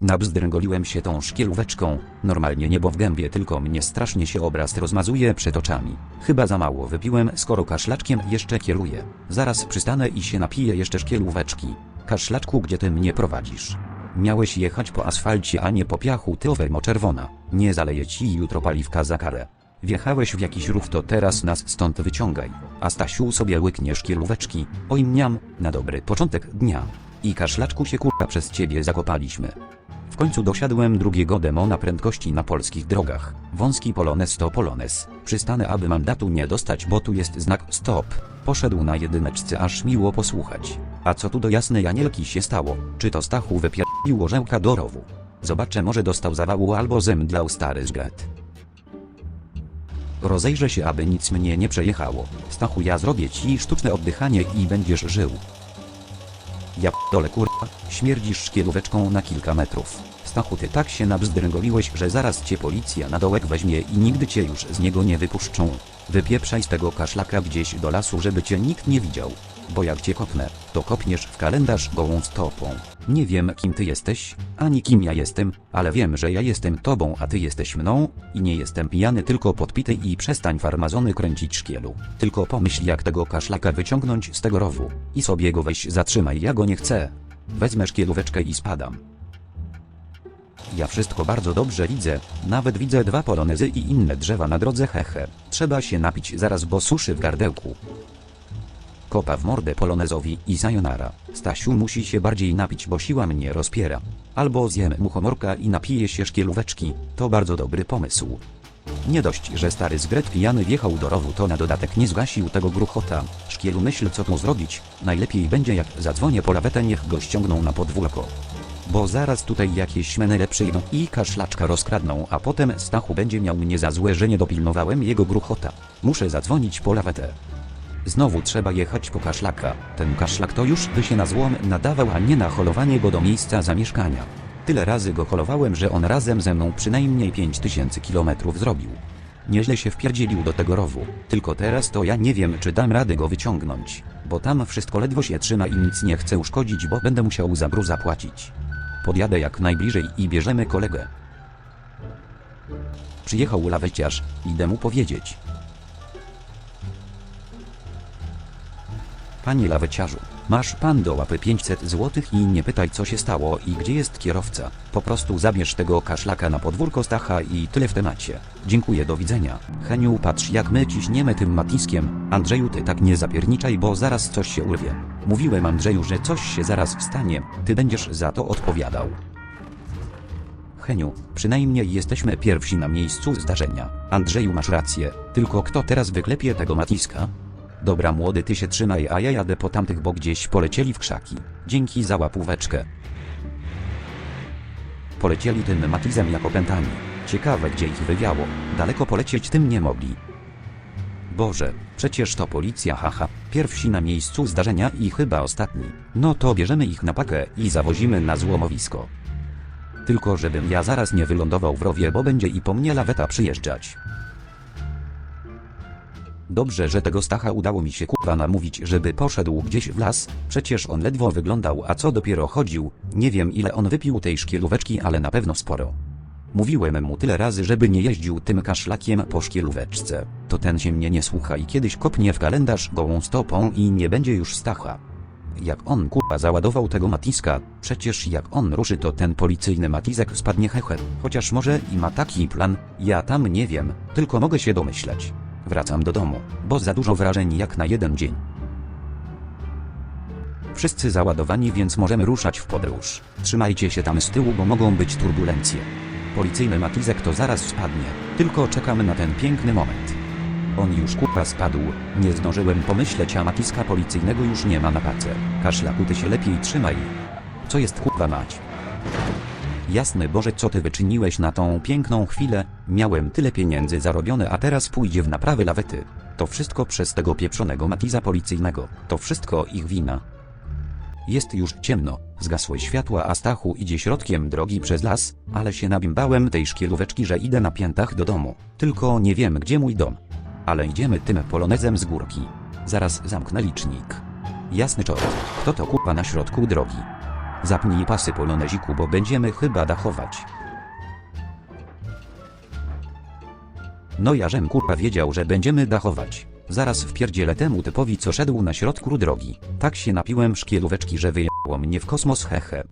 Nabzdręgoliłem się tą szkielóweczką, normalnie niebo w gębie tylko mnie strasznie się obraz rozmazuje przed oczami. Chyba za mało wypiłem, skoro kaszlaczkiem jeszcze kieruję. Zaraz przystanę i się napiję jeszcze szkielóweczki. Kaszlaczku gdzie ty mnie prowadzisz? Miałeś jechać po asfalcie, a nie po piachu, ty owermo czerwona. Nie zaleje ci jutro paliwka za karę. Wjechałeś w jakiś rów, to teraz nas stąd wyciągaj. A Stasiu sobie łyknie szkielóweczki. Oj mniam, na dobry początek dnia. I kaszlaczku się kurwa przez ciebie zakopaliśmy. Końcu dosiadłem drugiego demona prędkości na polskich drogach. Wąski polones to polones. Przystanę, aby mandatu nie dostać, bo tu jest znak stop. Poszedł na jedyneczce, aż miło posłuchać. A co tu do jasnej Anielki się stało? Czy to Stachu wypierdolił orzełka do rowu? Zobaczę, może dostał zawału albo zemdlał stary zgrad. Rozejrzę się, aby nic mnie nie przejechało. Stachu, ja zrobię ci sztuczne oddychanie i będziesz żył. Ja dole kurwa, śmierdzisz szkielóweczką na kilka metrów. Stachu, ty tak się nabzdręgoliłeś, że zaraz cię policja na dołek weźmie i nigdy cię już z niego nie wypuszczą. Wypieprzaj z tego kaszlaka gdzieś do lasu, żeby cię nikt nie widział. Bo jak cię kopnę, to kopniesz w kalendarz gołą stopą. Nie wiem kim ty jesteś, ani kim ja jestem, ale wiem, że ja jestem tobą, a ty jesteś mną i nie jestem pijany, tylko podpity i przestań farmazony kręcić szkielu. Tylko pomyśl jak tego kaszlaka wyciągnąć z tego rowu. I sobie go weź zatrzymaj, ja go nie chcę. Wezmę szkielóweczkę i spadam. Ja wszystko bardzo dobrze widzę, nawet widzę dwa polonezy i inne drzewa na drodze hehe. Trzeba się napić zaraz, bo suszy w gardełku. Kopa w mordę polonezowi i sayonara. Stasiu musi się bardziej napić, bo siła mnie rozpiera. Albo zjem muchomorka i napiję się szkielóweczki, to bardzo dobry pomysł. Nie dość, że stary zgret pijany wjechał do rowu, to na dodatek nie zgasił tego gruchota. Szkielu myśl co tu zrobić, najlepiej będzie jak zadzwonię po lawetę niech go ściągną na podwórko. Bo zaraz tutaj jakieś menele przyjdą i kaszlaczka rozkradną, a potem Stachu będzie miał mnie za złe, że nie dopilnowałem jego gruchota. Muszę zadzwonić po lawetę. Znowu trzeba jechać po kaszlaka. Ten kaszlak to już by się na złom nadawał, a nie na holowanie go do miejsca zamieszkania. Tyle razy go holowałem, że on razem ze mną przynajmniej 5000 kilometrów zrobił. Nieźle się wpierdzielił do tego rowu. Tylko teraz to ja nie wiem, czy dam radę go wyciągnąć. Bo tam wszystko ledwo się trzyma i nic nie chcę uszkodzić, bo będę musiał za gruz zapłacić. Podjadę jak najbliżej i bierzemy kolegę. Przyjechał laweciarz, idę mu powiedzieć. Panie laweciarzu, masz pan do łapy 500 zł i nie pytaj co się stało i gdzie jest kierowca. Po prostu zabierz tego kaszlaka na podwórko Stacha i tyle w temacie. Dziękuję, do widzenia. Heniu, patrz jak my ciśniemy tym matiskiem. Andrzeju, ty tak nie zapierniczaj, bo zaraz coś się urwie. Mówiłem Andrzeju, że coś się zaraz stanie, ty będziesz za to odpowiadał. Heniu, przynajmniej jesteśmy pierwsi na miejscu zdarzenia. Andrzeju, masz rację, tylko kto teraz wyklepie tego matiska? Dobra młody ty się trzymaj, a ja jadę po tamtych, bo gdzieś polecieli w krzaki. Dzięki za łapóweczkę. Polecieli tym matizem jak opętani. Ciekawe gdzie ich wywiało. Daleko polecieć tym nie mogli. Boże, przecież to policja haha. Pierwsi na miejscu zdarzenia i chyba ostatni. No to bierzemy ich na pakę i zawozimy na złomowisko. Tylko żebym ja zaraz nie wylądował w rowie, bo będzie i po mnie laweta przyjeżdżać. Dobrze, że tego Stacha udało mi się kurwa namówić, żeby poszedł gdzieś w las, przecież on ledwo wyglądał, a co dopiero chodził, nie wiem ile on wypił tej szkielóweczki, ale na pewno sporo. Mówiłem mu tyle razy, żeby nie jeździł tym kaszlakiem po szkielóweczce, to ten się mnie nie słucha i kiedyś kopnie w kalendarz gołą stopą i nie będzie już Stacha. Jak on kurwa załadował tego matiska, przecież jak on ruszy to ten policyjny matizek spadnie hehe, chociaż może i ma taki plan, ja tam nie wiem, tylko mogę się domyśleć. Wracam do domu, bo za dużo wrażeń jak na jeden dzień. Wszyscy załadowani, więc możemy ruszać w podróż. Trzymajcie się tam z tyłu, bo mogą być turbulencje. Policyjny matizek to zaraz spadnie, tylko czekamy na ten piękny moment. On już kupa spadł, nie zdążyłem pomyśleć, a matiska policyjnego już nie ma na pace. Kaszlaku ty się lepiej trzymaj. Co jest kupa mać? Jasny Boże, co ty wyczyniłeś na tą piękną chwilę? Miałem tyle pieniędzy zarobione, a teraz pójdzie w naprawy lawety. To wszystko przez tego pieprzonego matiza policyjnego. To wszystko ich wina. Jest już ciemno, zgasły światła, a Stachu idzie środkiem drogi przez las, ale się nabimbałem tej szkielóweczki, że idę na piętach do domu. Tylko nie wiem, gdzie mój dom. Ale idziemy tym polonezem z górki. Zaraz zamknę licznik. Jasny czort, kto to kupa na środku drogi? Zapnij pasy poloneziku, bo będziemy chyba dachować. No ja żem kurwa wiedział, że będziemy dachować. Zaraz wpierdzielę temu typowi, co szedł na środku drogi. Tak się napiłem szkielóweczki, że wyjechało mnie w kosmos hehe.